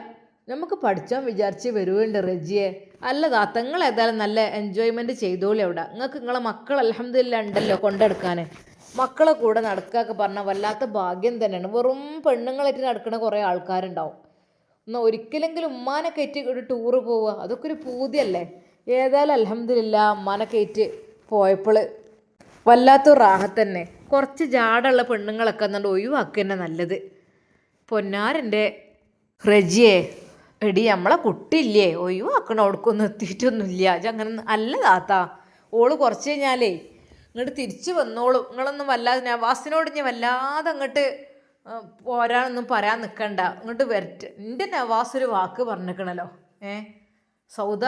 നമുക്ക് പഠിച്ചാൻ വിചാരിച്ച് വരുവുണ്ട് റജിയെ. അല്ല താത്തങ്ങൾ ഏതായാലും നല്ല എൻജോയ്മെന്റ് ചെയ്തോളി അവിടെ. നിങ്ങൾക്ക് നിങ്ങളെ മക്കൾ അലഹമില്ല ഉണ്ടല്ലോ കൊണ്ടെടുക്കാൻ മക്കളെ കൂടെ നടക്കുകയൊക്കെ പറഞ്ഞാൽ വല്ലാത്ത ഭാഗ്യം തന്നെയാണ്. വെറും പെണ്ണുങ്ങളായിട്ട് നടക്കുന്ന കുറേ ആൾക്കാരുണ്ടാവും. എന്നാൽ ഒരിക്കലെങ്കിലും ഉമ്മാനെ കയറ്റി ഒരു ടൂറ് പോവുക അതൊക്കെ ഒരു പൂതിയല്ലേ? ഏതായാലും അലഹമില്ല ഉമ്മാനെ കയറ്റി പോയപ്പോൾ വല്ലാത്തൊരു റാഹത്ത് തന്നെ. കുറച്ച് ജാടുള്ള പെണ്ണുങ്ങളൊക്കെ എന്നുകൊണ്ട് ഒഴിവാക്കുക തന്നെ നല്ലത്. പൊന്നാരന്റെ റജിയെ. എടി നമ്മളെ കുട്ടിയില്ലേ? ഒഴിവാക്കണ അവിടക്കൊന്നും എത്തിയിട്ടൊന്നുമില്ല. അങ്ങനെ അല്ല താത്ത. ഓൾ കുറച്ച് കഴിഞ്ഞാലേ ഇങ്ങോട്ട് തിരിച്ചു വന്നോളും. നിങ്ങളൊന്നും വല്ലാതെ നവാസിനോട് ഞാൻ വല്ലാതെ അങ്ങോട്ട് പോരാനൊന്നും പറയാൻ നിൽക്കണ്ട ഇങ്ങോട്ട് വരട്ട്. എന്റെ നവാസ് ഒരു വാക്ക് പറഞ്ഞിരിക്കണല്ലോ ഏ? സൗദ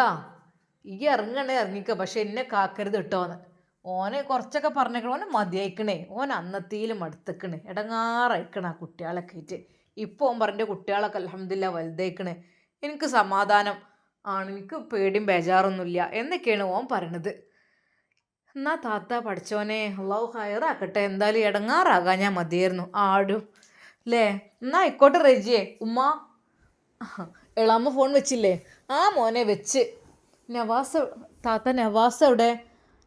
ഈ ഇറങ്ങണേ ഇറങ്ങിക്ക. പക്ഷെ എന്നെ കാക്കരുത് ഇട്ടോന്ന് ഓനെ കുറച്ചൊക്കെ പറഞ്ഞേക്കണ ഓനെ മതിയായിക്കണേ. ഓൻ അന്നത്തേലും അടുത്തേക്കണേ ഇടങ്ങാറയക്കണ ആ കുട്ടികളൊക്കെ ആയിട്ട് ഇപ്പോൾ ഓൻ പറഞ്ഞ കുട്ടികളൊക്കെ അലഹമില്ല വലുതായിക്കണേ. എനിക്ക് സമാധാനം. ആണ് എനിക്ക് പേടിയും ബേജാറൊന്നുമില്ല എന്നൊക്കെയാണ് ഓൻ പറയണത്. എന്നാ താത്ത പഠിച്ചോനെ അള്ളാഹു ഹയറാക്കട്ടെ എന്തായാലും ഇടങ്ങാറാകാൻ ഞാൻ മതിയായിരുന്നു. ആടും. അല്ലേ എന്നാ ആയിക്കോട്ടെ റെജിയെ. ഉമ്മ. എളാമ്മ ഫോൺ വെച്ചില്ലേ? ആ മോനെ വെച്ച്. നവാസ് താത്ത നവാസ് എവിടെ?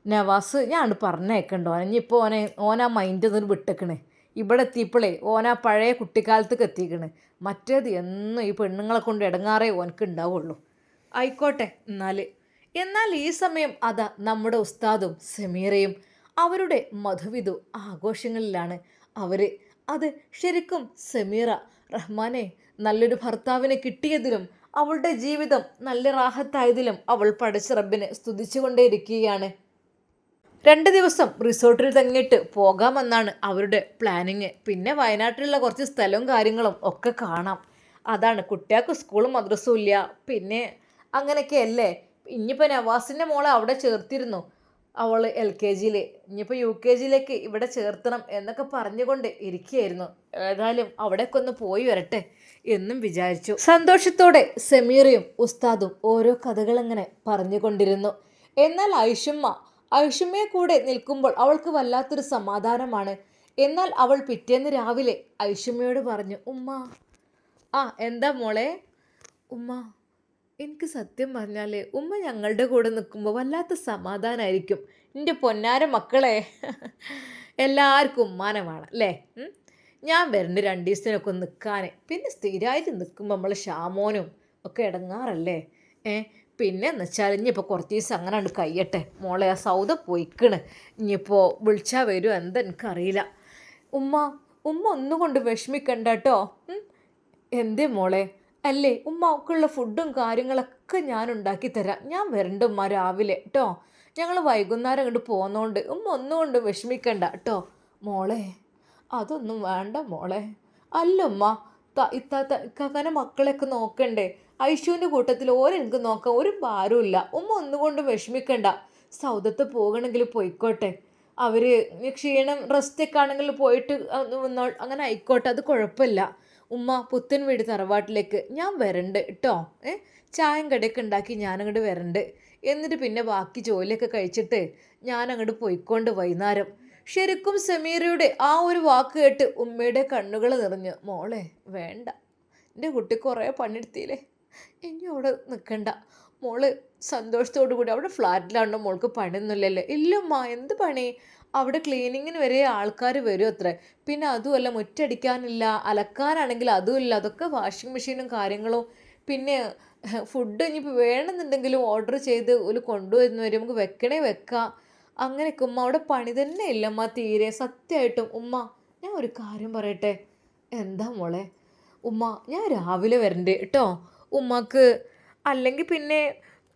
നവാസ് ഞാൻ പറഞ്ഞേക്കണ്ടോ ഇനിയിപ്പോൾ ഓനെ ഓനാ മൈൻഡ് നിന്ന് വിട്ടേക്കണേ. ഇവിടെ എത്തിയപ്പോഴേ ഓനാ പഴയ കുട്ടിക്കാലത്തേക്ക് എത്തിക്കണ്. മറ്റേത് എന്നും ഈ പെണ്ണുങ്ങളെ കൊണ്ട് ഇടങ്ങാറേ ഓനക്ക് ഉണ്ടാവുള്ളൂ. ആയിക്കോട്ടെ എന്നാൽ എന്നാൽ ഈ സമയം അതാ നമ്മുടെ ഉസ്താദും സമീറയും അവരുടെ മധുവിധു ആഘോഷങ്ങളിലാണ്. അവർ അത് ശരിക്കും സെമീറ റഹ്മാനെ നല്ലൊരു ഭർത്താവിനെ കിട്ടിയതിലും അവളുടെ ജീവിതം നല്ല റാഹത്തായതിലും അവൾ പഠിച്ച റബ്ബിനെ സ്തുതിച്ചുകൊണ്ടേയിരിക്കുകയാണ്. രണ്ട് ദിവസം റിസോർട്ടിൽ തങ്ങിയിട്ട് പോകാമെന്നാണ് അവരുടെ പ്ലാനിങ്. പിന്നെ വയനാട്ടിലുള്ള കുറച്ച് സ്ഥലവും കാര്യങ്ങളും ഒക്കെ കാണാം. അതാണ് കുട്ടികൾക്ക് സ്കൂളും മദ്രസും ഇല്ല. പിന്നെ അങ്ങനെയൊക്കെ അല്ലേ ഇനിയിപ്പോൾ നവാസിന്റെ മോളെ അവിടെ ചേർത്തിരുന്നു. അവൾ എൽ കെ ജിയിൽ ഇനിയിപ്പോൾ യു കെ ജിയിലേക്ക് ഇവിടെ ചേർത്തണം എന്നൊക്കെ പറഞ്ഞുകൊണ്ട് ഇരിക്കുകയായിരുന്നു. ഏതായാലും അവിടേക്ക് ഒന്ന് പോയി വരട്ടെ എന്നും വിചാരിച്ചു. സന്തോഷത്തോടെ സെമീറയും ഉസ്താദും ഓരോ കഥകളിങ്ങനെ പറഞ്ഞുകൊണ്ടിരുന്നു. എന്നാൽ ഐഷുമ്മ ഐഷുമ്മയെ കൂടെ നിൽക്കുമ്പോൾ അവൾക്ക് വല്ലാത്തൊരു സമാധാനമാണ്. എന്നാൽ അവൾ പിറ്റേന്ന് രാവിലെ ഐഷമ്മയോട് പറഞ്ഞു ഉമ്മ. ആ എന്താ മോളെ? ഉമ്മ എനിക്ക് സത്യം പറഞ്ഞാൽ ഉമ്മ ഞങ്ങളുടെ കൂടെ നിൽക്കുമ്പോൾ വല്ലാത്ത സമാധാനമായിരിക്കും എന്റെ പൊന്നാര മക്കളെ എല്ലാവർക്കും ഉമ്മാനമാണ് അല്ലേ? ഞാൻ വരുന്നുണ്ട് രണ്ട് ദിവസത്തിനൊക്കെ നിൽക്കാൻ പിന്നെ സ്ഥിരമായിട്ട് നിൽക്കുമ്പോൾ നമ്മൾ ഷാമോനും ഒക്കെ ഇടങ്ങാറല്ലേ? ഏ പിന്നെ എന്ന് വെച്ചാൽ ഇനിയിപ്പോൾ കുറച്ച് ദിവസം അങ്ങനെ ഉണ്ട് കഴിയട്ടെ. മോളെ ആ സൗദ പോയിക്കണ്. ഇനിയിപ്പോൾ വിളിച്ചാൽ വരുമോ എന്താ എനിക്കറിയില്ല. ഉമ്മ ഉമ്മ ഒന്നുകൊണ്ട് വിഷമിക്കണ്ട കേട്ടോ എന്തേ മോളെ? അല്ലേ ഉമ്മ ഉമ്മക്കുള്ള ഫുഡും കാര്യങ്ങളൊക്കെ ഞാൻ ഉണ്ടാക്കി തരാം. ഞാൻ വരണ്ട ഉമ്മ രാവിലെ കേട്ടോ ഞങ്ങൾ വൈകുന്നേരം അങ്ങോട്ട് പോകുന്നതുകൊണ്ട് ഉമ്മ ഒന്നുകൊണ്ട് വിഷമിക്കണ്ട കേട്ടോ മോളെ അതൊന്നും വേണ്ട മോളെ. അല്ല ഉമ്മ ഇത്താത്ത ഇക്കാക്കാനെ മക്കളെയൊക്കെ നോക്കണ്ടേ? ഐശുവിന്റെ കൂട്ടത്തിൽ ഓരെനിക്ക് നോക്കാൻ ഒരു ഭാരമില്ല ഉമ്മ ഒന്നുകൊണ്ടും വിഷമിക്കണ്ട. സൗദത്ത് പോകണമെങ്കിൽ പോയിക്കോട്ടെ. അവർ ക്ഷീണം റെസ്റ്റൊക്കെ ആണെങ്കിൽ പോയിട്ട് ഒന്ന് വന്നോ അങ്ങനെ ആയിക്കോട്ടെ. അത് കുഴപ്പമില്ല. ഉമ്മ പുത്തൻ വീട് തറവാട്ടിലേക്ക്. ഞാൻ വരണ്ട് കേട്ടോ ഏ? ചായം കടയൊക്കെ ഉണ്ടാക്കി ഞാനങ്ങോട്ട് വരണ്ട്. എന്നിട്ട് പിന്നെ ബാക്കി ജോലിയൊക്കെ കഴിച്ചിട്ട് ഞാൻ അങ്ങോട്ട് പോയിക്കൊണ്ട് വൈകുന്നേരം. ശരിക്കും സമീറയുടെ ആ ഒരു വാക്ക് കേട്ട് ഉമ്മയുടെ കണ്ണുകൾ നിറഞ്ഞു മോളെ വേണ്ട. എന്റെ കുട്ടി കുറേ പണിയെടുത്തില്ലേ ഇനി അവിടെ നിൽക്കണ്ട മോൾ സന്തോഷത്തോടു കൂടി അവിടെ ഫ്ലാറ്റിലാണോ മോൾക്ക് പണിയൊന്നുമില്ലല്ലേ? ഇല്ലമ്മ എന്ത് പണി? അവിടെ ക്ലീനിങ്ങിന് വരെ ആൾക്കാർ വരും അത്ര. പിന്നെ അതുമല്ല മുറ്റടിക്കാനില്ല അലക്കാനാണെങ്കിൽ അതുമില്ല അതൊക്കെ വാഷിംഗ് മെഷീനും കാര്യങ്ങളും. പിന്നെ ഫുഡ് ഇനിയിപ്പോൾ വേണമെന്നുണ്ടെങ്കിലും ഓർഡർ ചെയ്ത് ഒരു കൊണ്ടുവരുന്ന വരും നമുക്ക് വെക്കണേ വെക്കാം. അങ്ങനെയൊക്കെ ഉമ്മ അവിടെ പണി തന്നെ ഇല്ലമ്മ തീരെ. സത്യമായിട്ടും ഉമ്മ ഞാൻ ഒരു കാര്യം പറയട്ടെ? എന്താ മോളെ? ഉമ്മ ഞാൻ രാവിലെ വരണ്ടേ കേട്ടോ? ഉമ്മക്ക്. അല്ലെങ്കിൽ പിന്നെ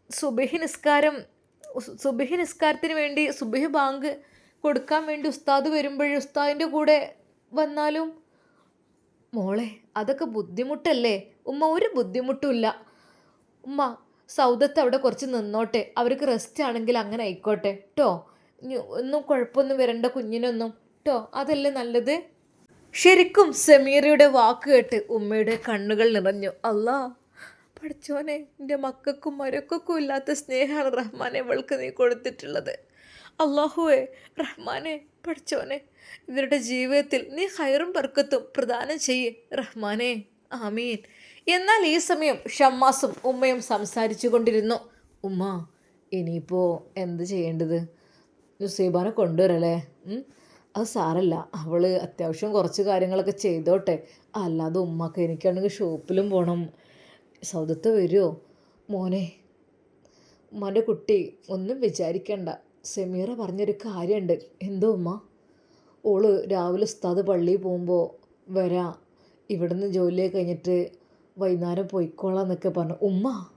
സുബഹി നിസ്കാരം സുബഹി നിസ്കാരത്തിന് വേണ്ടി സുബഹി ബാങ്ക് കൊടുക്കാൻ വേണ്ടി ഉസ്താദ് വരുമ്പോഴേ ഉസ്താദിന്റെ കൂടെ വന്നാലും മോളെ അതൊക്കെ ബുദ്ധിമുട്ടല്ലേ? ഉമ്മ ഒരു ബുദ്ധിമുട്ടുമില്ല ഉമ്മ സൗദത്ത് അവിടെ കുറച്ച് നിന്നോട്ടെ. അവർക്ക് റെസ്റ്റ് ആണെങ്കിൽ അങ്ങനെ ആയിക്കോട്ടെ. കേട്ടോ ഒന്നും കുഴപ്പമൊന്നും വരണ്ട കുഞ്ഞിനൊന്നും. കേട്ടോ അതല്ലേ നല്ലത്? ശരിക്കും സമീറയുടെ വാക്ക് കേട്ട് ഉമ്മയുടെ കണ്ണുകൾ നിറഞ്ഞു. അല്ലാ പഠിച്ചോനെ എന്റെ മക്കൾക്കും മരക്കൊക്കും ഇല്ലാത്ത സ്നേഹമാണ് റഹ്മാനെ ഇവൾക്ക് നീ കൊടുത്തിട്ടുള്ളത്. അള്ളാഹുവെ റഹ്മാനെ പഠിച്ചോനെ ഇവരുടെ ജീവിതത്തിൽ നീ ഹൈറും ബർക്കത്തും പ്രദാനം ചെയ്യേ റഹ്മാനെ. ആമീൻ. എന്നാൽ ഈ സമയം ഷമ്മാസും ഉമ്മയും സംസാരിച്ചു കൊണ്ടിരുന്നു. ഉമ്മ ഇനിയിപ്പോൾ എന്ത് ചെയ്യേണ്ടത്? നുസൈബാനെ കൊണ്ടുവരല്ലേ? അത് സാരല്ല. അവൾ അത്യാവശ്യം കുറച്ച് കാര്യങ്ങളൊക്കെ ചെയ്തോട്ടെ. അല്ലാതെ ഉമ്മക്ക് എനിക്കാണെങ്കിൽ ഷോപ്പിലും പോകണം സൗദത്ത് വരുമോ മോനെ ഉമ്മാന്റെ കുട്ടി ഒന്നും വിചാരിക്കണ്ട. സെമീറ പറഞ്ഞൊരു കാര്യമുണ്ട് എന്തോ ഉമ്മ? ഓൾ രാവിലെ ഉസ്താദ് പള്ളിയിൽ പോകുമ്പോൾ വരാ. ഇവിടുന്ന് ജോലിയെ കഴിഞ്ഞിട്ട് വൈകുന്നേരം പോയിക്കോളാം എന്നൊക്കെ പറഞ്ഞു. ഉമ്മ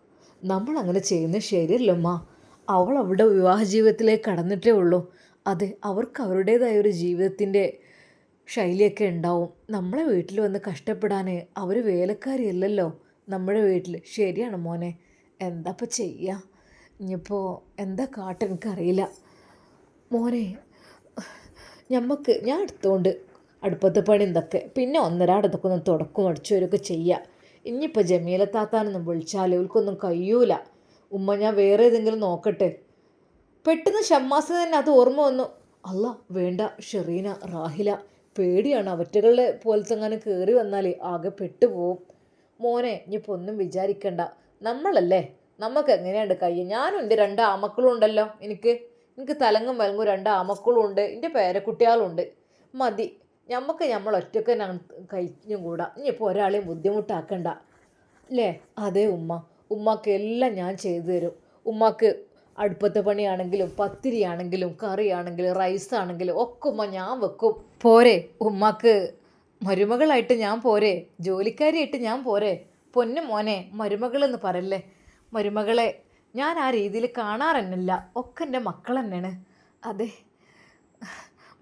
നമ്മൾ അങ്ങനെ ചെയ്യുന്നത് ശരിയല്ല ഉമ്മ. അവൾ അവിടെ വിവാഹ ജീവിതത്തിലേക്ക് കടന്നിട്ടേ ഉള്ളൂ. അതെ അവർക്ക് അവരുടേതായ ഒരു ജീവിതത്തിന്റെ ശൈലിയൊക്കെ ഉണ്ടാവും. നമ്മളെ വീട്ടിൽ വന്ന് കഷ്ടപ്പെടാൻ അവർ വേലക്കാരിയല്ലല്ലോ. നമ്മുടെ വീട്ടിൽ ശരിയാണ് മോനെ. എന്താ ചെയ്യുക ഇനിയിപ്പോൾ എന്താ കാട്ട എനിക്കറിയില്ല. മോനെ ഞമ്മക്ക് ഞാൻ എടുത്തുകൊണ്ട് അടുപ്പത്തെ പണി എന്തൊക്കെ പിന്നെ ഒന്നരാടത്തൊക്കെ ഒന്ന് തുടക്കും അടിച്ചവരൊക്കെ ചെയ്യുക ഇനിയിപ്പോൾ ജമീല താത്താനൊന്നും വിളിച്ചാൽ ഇവൾക്കൊന്നും കഴിയൂല. ഉമ്മ ഞാൻ വേറെ ഏതെങ്കിലും നോക്കട്ടെ. പെട്ടെന്ന് ഷമ്മാസ് തന്നെ അത് ഓർമ്മ വന്നു. അല്ല വേണ്ട ഷെറീന റാഹില. പേടിയാണ് അവറ്റകളുടെ പോലത്തെ അങ്ങനെ കയറി വന്നാൽ ആകെ പെട്ടുപോകും മോനെ ഇനിയിപ്പോൾ ഒന്നും വിചാരിക്കണ്ട. നമ്മളല്ലേ? നമുക്ക് എങ്ങനെയുണ്ട് കയ്യ ഞാനും എന്റെ രണ്ട് ആമക്കളും ഉണ്ടല്ലോ എനിക്ക്. എനിക്ക് തലങ്ങും വലങ്ങും രണ്ട് ആമക്കളും ഉണ്ട്. എന്റെ പേരക്കുട്ടികളുണ്ട്. മതി. നമുക്ക് നമ്മൾ ഒറ്റയ്ക്ക് കഴിഞ്ഞും കൂടാ. ഇനിയിപ്പോൾ ഒരാളെയും ബുദ്ധിമുട്ടാക്കണ്ട. അല്ലേ? അതെ ഉമ്മ. ഉമ്മക്ക് എല്ലാം ഞാൻ ചെയ്തു തരും. ഉമ്മക്ക് അടുപ്പത്തെ പണിയാണെങ്കിലും പത്തിരിയാണെങ്കിലും കറിയാണെങ്കിലും റൈസ് ആണെങ്കിലും ഒക്കെ ഉമ്മ ഞാൻ വെക്കും. പോരെ ഉമ്മക്ക് മരുമകളായിട്ട് ഞാൻ പോരെ ജോലിക്കാരിയായിട്ട് ഞാൻ പോരെ. പൊന്നു മോനെ മരുമകളെന്ന് പറയല്ലേ? മരുമകളെ ഞാൻ ആ രീതിയിൽ കാണാറന്നില്ല ഒക്കെ എന്റെ മക്കൾ തന്നെയാണ്. അതെ.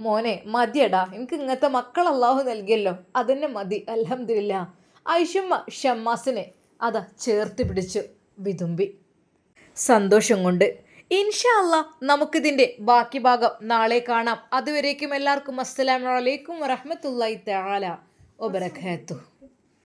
മോനെ മതിയടാ എനിക്ക് ഇങ്ങനത്തെ മക്കൾ അള്ളാഹു നൽകിയല്ലോ. അതന്നെ മതി അലഹമില്ല ഐഷമ്മ ഷമ്മാസിനെ അതാ ചേർത്ത് പിടിച്ചു വിതുമ്പി. സന്തോഷം കൊണ്ട് ഇൻഷാ നമുക്കിതിന്റെ ബാക്കി ഭാഗം നാളെ കാണാം. അതുവരേക്കും എല്ലാവർക്കും അസ്സലാമലൈക്കും വറഹമത്തല്ലായി തആല